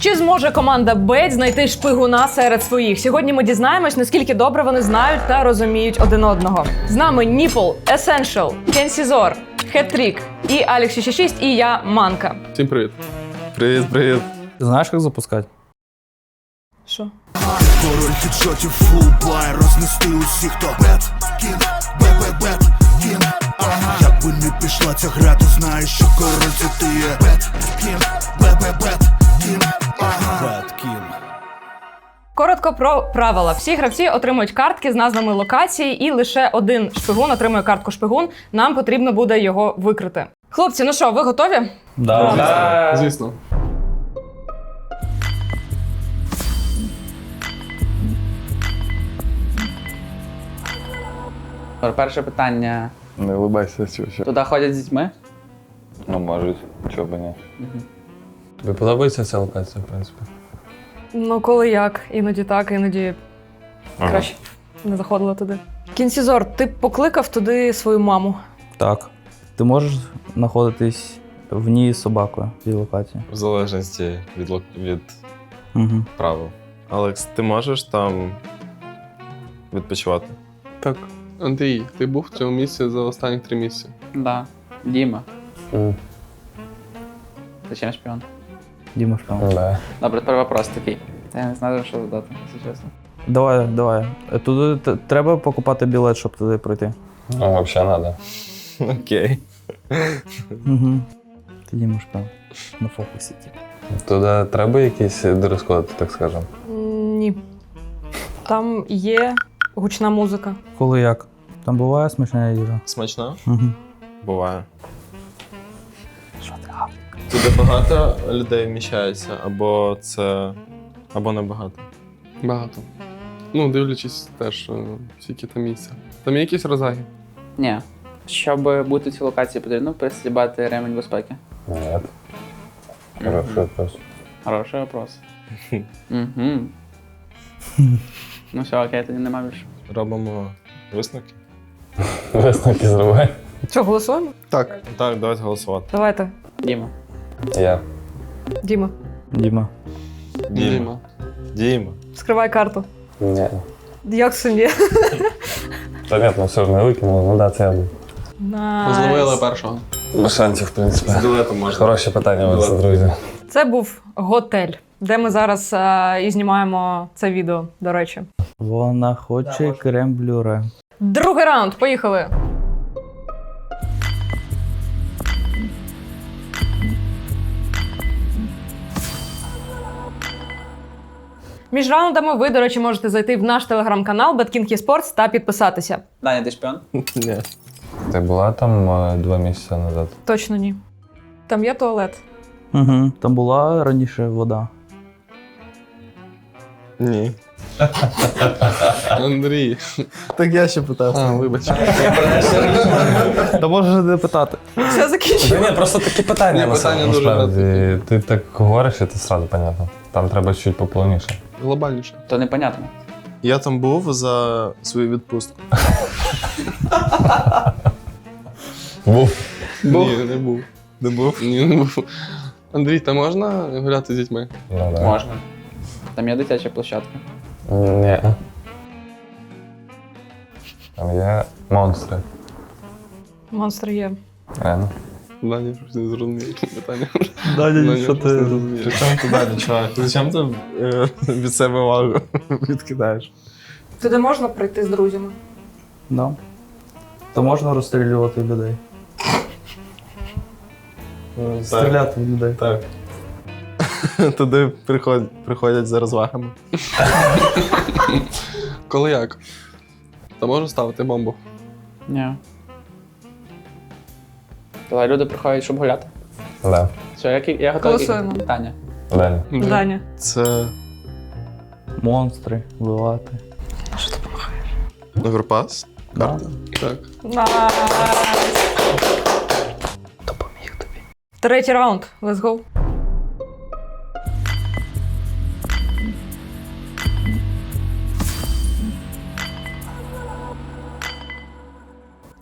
Чи зможе команда Беть знайти шпигуна серед своїх? Сьогодні ми дізнаємось, наскільки добре вони знають та розуміють один одного. З нами Ніпл, Essential, Кенсізор, Хеттрік і Алекс 66 і я Манка. Всім привіт. Привіт, привіт. Ти знаєш, як запускати? Що? Король хедшотів фулбай рознести усіх, хто бет, кін, бе-бе-бет, кін, ага Як би не пішла ця гра, ти знаєш, що король це ти є Бет, кін, бе-бе-бет, Коротко про правила. Всі гравці отримують картки з назвами локації, і лише один шпигун отримує картку шпигун. Нам потрібно буде його викрити. Хлопці, ну що, ви готові? Да. Звісно. Перше питання. Не улибайся, чуваче. Туди ходять з дітьми? Ну, можуть, чого б ні. Тобі подобається ця локація, в принципі? Ну, коли як, іноді так, іноді краще не заходила туди. Кінсізор, ти покликав туди свою маму. Так. Ти можеш знаходитись в ній з собакою в цій локації. В залежності від, лок- від Угу. правил. Алекс, ти можеш там відпочивати? Так. Андрій, ти був в цьому місці за останні три місяці. Да. Діма. Зачем шпіон? Діма шпигун. Да. Добре, тепер вопрос такий. Я не знаю, що додати, якщо чесно. Давай, давай. Е, Туди т- треба покупати білет, щоб туди пройти. Ну, взагалі треба. Окей. Угу. Ти Діма. На фокусі, типу. Туди треба якийсь дрес-код, так скажемо. М, Ні. Там є гучна музика. Коли як? Там буває смачна їжа. Смачно? Угу. Буває. Туди багато людей вміщається, або це. або небагато. Багато. Ну, дивлячись теж, е, скільки там місця. Там є якісь розваги? Ні. Щоб бути в цій локації, потрібно пристібати ремень безпеки. Ні. Хороший вопрос. Хороший вопрос. Угу. Ну все, окей, тоді нема більше. Робимо висновки. Висновки зроби. Що, голосуємо? Так. Так, давайте голосувати. Давайте. Діма. Я. Діма, Діма. Діма. Діма. скривай карту. Ні. Як це ні? Понятно, все ж не викинули, ну да, це я був. Зловили першого. Без шансів, в принципі. З білетом можна. Хороше питання у вас, друзі. Це був готель, де ми зараз е, і знімаємо це відео, до речі. Вона хоче крем-блюре. Другий раунд, поїхали. Між раундами ви, до речі, можете зайти в наш телеграм-канал BadKing eSports та підписатися. Даня, ти шпіон? Ні. Ти була там е, два місяці назад? Точно ні. Там є туалет. Угу. Там була раніше вода. Ні. Андрій. Так я ще питав. Вибач. Та можеш не питати. Все закінчено. Ні, просто такі питання. Ні, питання дуже Насправді, Ти так говориш, і це сразу понятно. Там треба чуть поплавніше. Глобальніше. То непонятно. Я там був за свою відпустку. Був. Ні, не був. Не був? Ні, не був. Андрій, та можна гуляти з дітьми? Ну, да. Можна. Там є дитяча площадка. Ні. Там є монстри. Монстр є. Реально. Щось не зрозумів питання. Даня, що ти- При ти далі, чувак? Зачем ти е, від себе увагу відкидаєш? Туди можна прийти з друзями. Да. То можна розстрілювати людей. Стріляти в людей. Так. Туди приходять, приходять за розвагами. Коли як? Та можна ставити бомбу? Ні. Давай люди приходять, щоб гуляти. Да. Все, я, ки- я готовий. Голосуємо. Таня. Далі. Даня. Це Монстри вбивати. Оверпас? Да. Так. Найс. Допоміг тобі. Третій раунд. Let's go.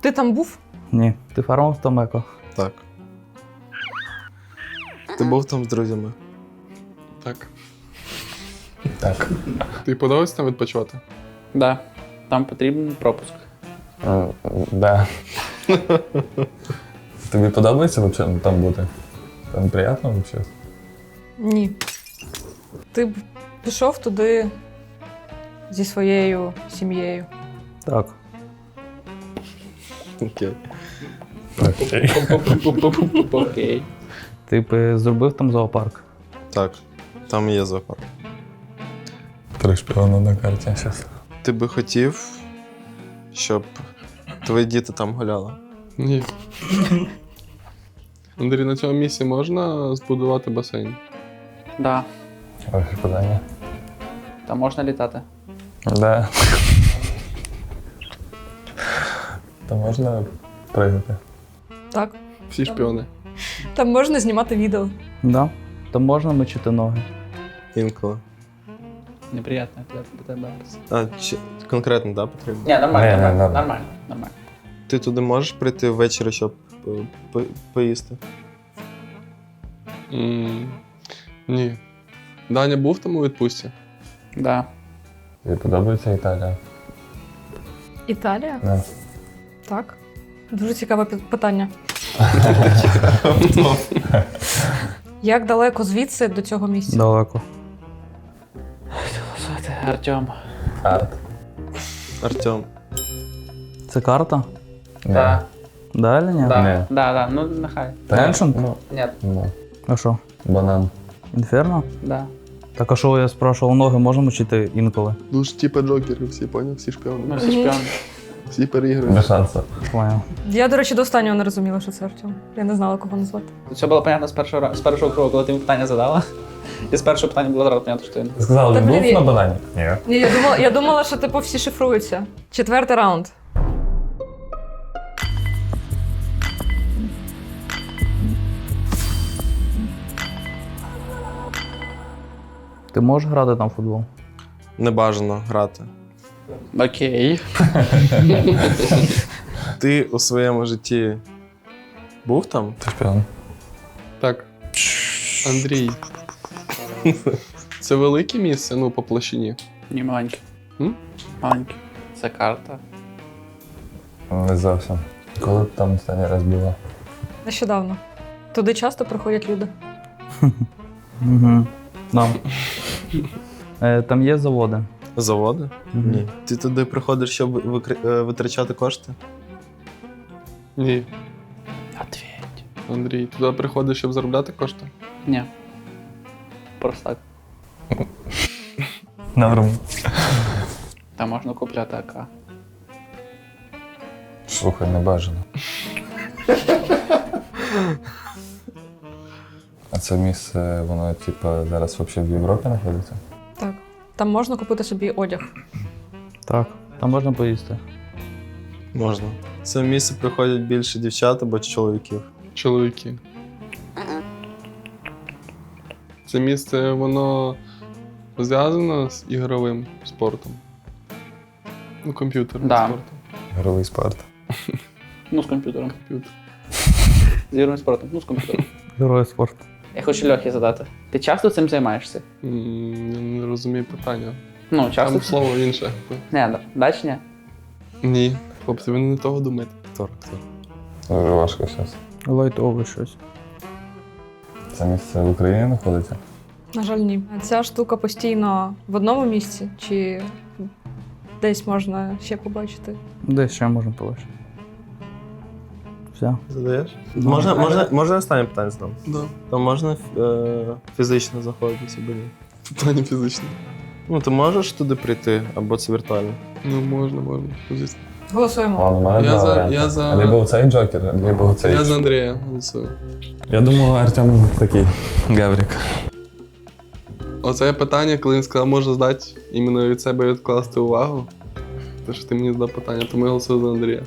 Ти там був? Ні. Ти фараон в Томеко. Так. Ти був там з друзями? Так. Так. Тобі подобається там відпочивати? Да. Там потрібен пропуск. М, Да. Тобі подобається взагалі там бути? Там приємно взагалі? Ні. Ти б пішов туди зі своєю сім'єю. Так. Окей. Окей. Ти б е, зробив там зоопарк. Так. Там є зоопарк. Три шпіони на карті зараз. Ти би хотів, щоб твої діти там гуляли? Ні. Андрій, на цьому місці можна збудувати басейн? Да. Ваші питання? Там можна літати. Да. То можна пригати? Так. Всі шпіони. Там можна знімати відео. Да. Там можна мочити ноги. Інколи. Неприємно для тебе. А, чи конкретно, да, потрібно? Ні, нормально, ні, нормально, нормально. нормально, нормально. Ти туди можеш прийти ввечері, щоб е, по- поїсти? М, Ні. Даня був там у відпустці? Да. Тобі подобається Італія? Італія? Да. Так. Дуже цікаве пі- питання. Як далеко звідси до цього місця? Далеко. Артем. Арт. Артем. Це карта? Да. Далі ні? Да. Ні. Да, да, ну нехай. Tension? Ну, Ні, ну, А що? банан. Інферно? да. Так а що я спрашував, ноги можна мочити інколи? Ну ж типа джокери, всі поняв, всі шпіони. Ми всі шпіони. Всі переігрують. Без шансу. Я, до речі, до останнього не розуміла, що це Артем. Я не знала, кого назвати. Все було понятно з першого, ра- з першого кругу, коли ти мені питання задала. І з першого питання було одразу понятно, що він. Ти Та, він був на банані? Ні. Ні, я думала, я думала, що типу всі шифруються. Четвертий раунд. Ти можеш грати там в футбол? Небажано грати. Окей. Ти у своєму житті був там? Ти шпіон. Так. Андрій. Це велике місце, ну, по площині. Ні, маленький. М? Маленький. Це карта. Не зовсім. Коли ти там останній раз була? Нещодавно. Туди часто приходять люди. Угу. Да. Е, там є заводи. Заводи? Ні. Ти туди приходиш, щоб викри- е, витрачати кошти? Ні. Ответь. Андрій, туди приходиш, щоб заробляти кошти? Ні. Просто так. Норм. Там можна купляти АК. Слухай, не бажано. А це місце, воно, типу, зараз взагалі в Європі знаходиться? Там можна купити собі одяг. Так. Там можна поїсти. Можна. Це місце приходять більше дівчат або чоловіків. Чоловіки. Це місце, воно зв'язано з ігровим спортом. Ну, комп'ютерним Да. спортом. Ігровий спорт. Ну, з комп'ютером. Комп'ютер. З ігровим спортом. Ну, з комп'ютером. Герой спорту. Я хочу Льохі задати. Ти часто цим займаєшся? М, не розумію питання. Ну, часто. Там слово інше. Не, да. да ні? Ні. Хлопці, ви не того думаєте. Хто? Хто? Дуже важко зараз. Лайтове щось. Це місце в Україні знаходиться? На жаль, ні. Ця штука постійно в одному місці, чи десь можна ще побачити. Де ще можна побачити? Все. Задаєш? Можна, можна, можна останнє питання задам? Да. Там можна е, фізично заходитися або ні? Питання фізичне. Ну, ти можеш туди прийти, або це віртуально. Ну, можна, можна. Звісно. Голосуємо. Я за- я за- Либо цей Джокер, либо цей. Я за Андрія голосую. Я думаю, Артем такий гаврик. Оце питання, коли він сказав, можна здати іменно від себе відкласти увагу. Те, що ти мені задав питання, тому я голосую за Андрія.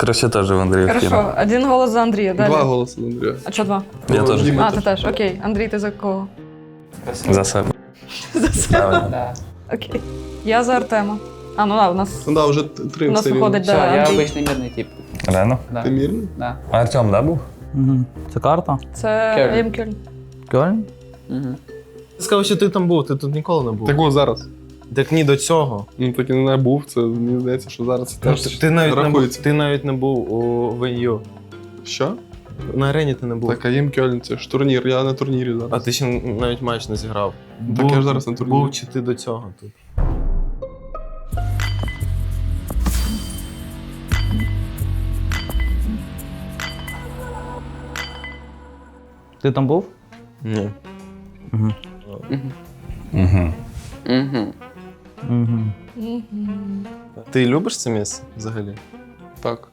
Коротше, теж в Андрія Хорошо, один голос за Андрія. Далі. Два голоси за Андрія. А що два? Я Ну, теж. А, ти теж. Окей. Андрій, ти за кого? За себе. За себе. Да. Окей. Я за Артема. А, ну да, у нас, Ну да, вже три у нас все рівно. виходить Все, да, я Андрій. обичний мирний тип. Реально? Да. Ти мірний? Да. А Артем, да, був? Угу. Це карта? Це Кельн. Еймкельн. Кельн? Угу. Ти сказав, що ти там був, ти тут ніколи не був. Так от зараз. Так ні до цього. Ну так і не був, це мені здається, що зараз це Ну, теж ти, навіть не був, рахується. ти навіть не був у веню. Що? На арені ти не був. Так, а їм Кьольн, це ж турнір, я на турнірі зараз. А ти ще навіть матч не зіграв. Так я ж зараз на турнірі. Був чи ти до цього тут? Ти там був? Ні. Угу. Угу. Угу. Угу. Ти любиш це місце взагалі? Так.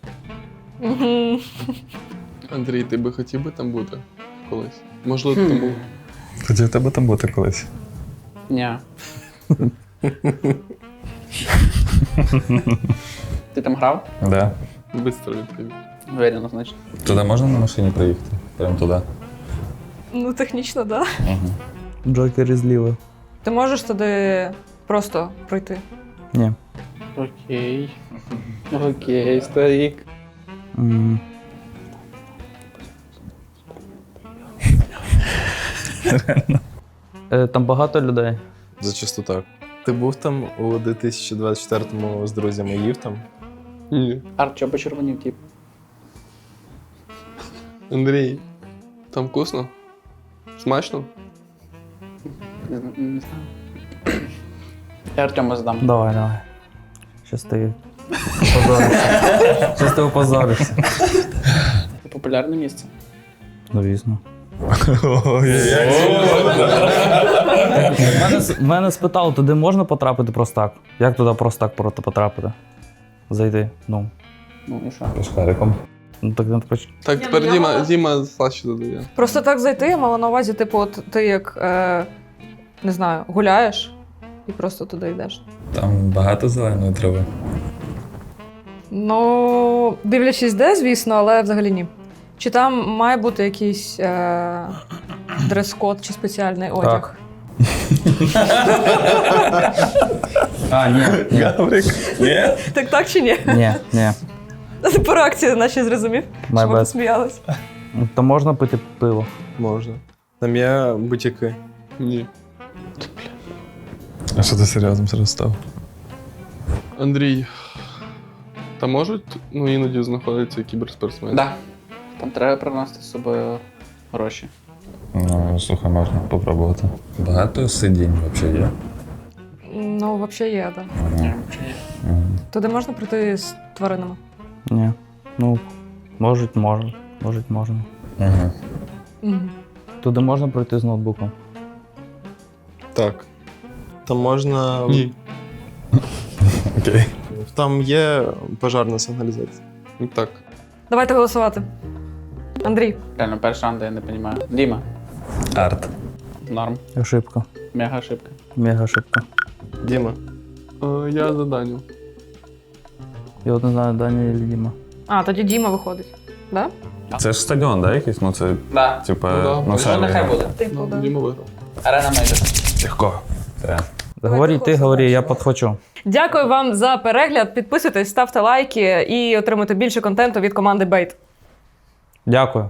Андрій, ти би хотів би там бути колись? Можливо, ти там був. Хотів тебе там бути колись. Ні. Ти там грав? Да. Бистро відповів. Уверено, значить. Туди можна на машині приїхати? Прям туди. Ну, технічно, так. Да. Джокер із ліва. Ти можеш туди просто пройти. Ні. Окей. Окей, старик. М. Е, Там багато людей. Зачасту так. Ти був там у 2024-му з друзями їв там? Ні. Арт, чого почервонів, тип? Андрій, там вкусно? Смачно? Не знаю. Я Артему задам. Давай, давай. Щас ти позоришся. Щас ти опозоришся. Це популярне місце. Звісно. Мене, с- мене спитали, туди можна потрапити просто так? Як туди просто так проти- потрапити? Зайти. Ну. Ну і що? Пішкариком. Ну так не поч... Так, тепер Діма, Діма Саші додає. Просто так зайти, я мала на увазі, типу, от ти як е, не знаю, гуляєш і просто туди йдеш. Там багато зеленої трави. Ну, дивлячись, де, звісно, але взагалі ні. Чи там має бути якийсь е, дрес-код чи спеціальний одяг? А, ні, ні, Ні? Так так чи ні? ні, ні. По реакції наче зрозумів, My що ми bad. посміялись. То можна пити пиво. Можна. Там є бутіки. Ні. А що ти серйозно зараз став? Андрій. Там можуть ну, іноді знаходяться кіберспортсмени? Да. Там треба приносити з собою гроші. Ну, слухай, можна попробувати. Багато сидінь взагалі є. Ну, взагалі є, так. Ні, чи є? Туди можна прийти з тваринами. Ні. Ну, можуть, можуть. Можуть, можна. Мгм. Туди можна пройти з ноутбуком. Так. Там можна. Ні. Окей. Там є пожарна сигналізація. Ну, Так. Давайте голосувати. Андрій, Реально, перший раунд я не розумію. Діма. Арт. Норм. Ошибка. Мега ошибка. Мега ошибка. Діма. Е, я за Даню. Я от не знаю, Даня і Діма. а тоді Діма виходить. Да? Це ж стадіон, да, якийсь? Ну це, Да. типа, Ну, да. ну, Ну, нехай буде. Типу, Ну, да. Діма виграв. Арена Мейдер. Легко. Так. Говори ти, говори, я подхочу. Дякую вам за перегляд. Підписуйтесь, ставте лайки і отримуйте більше контенту від команди Бейт. Дякую.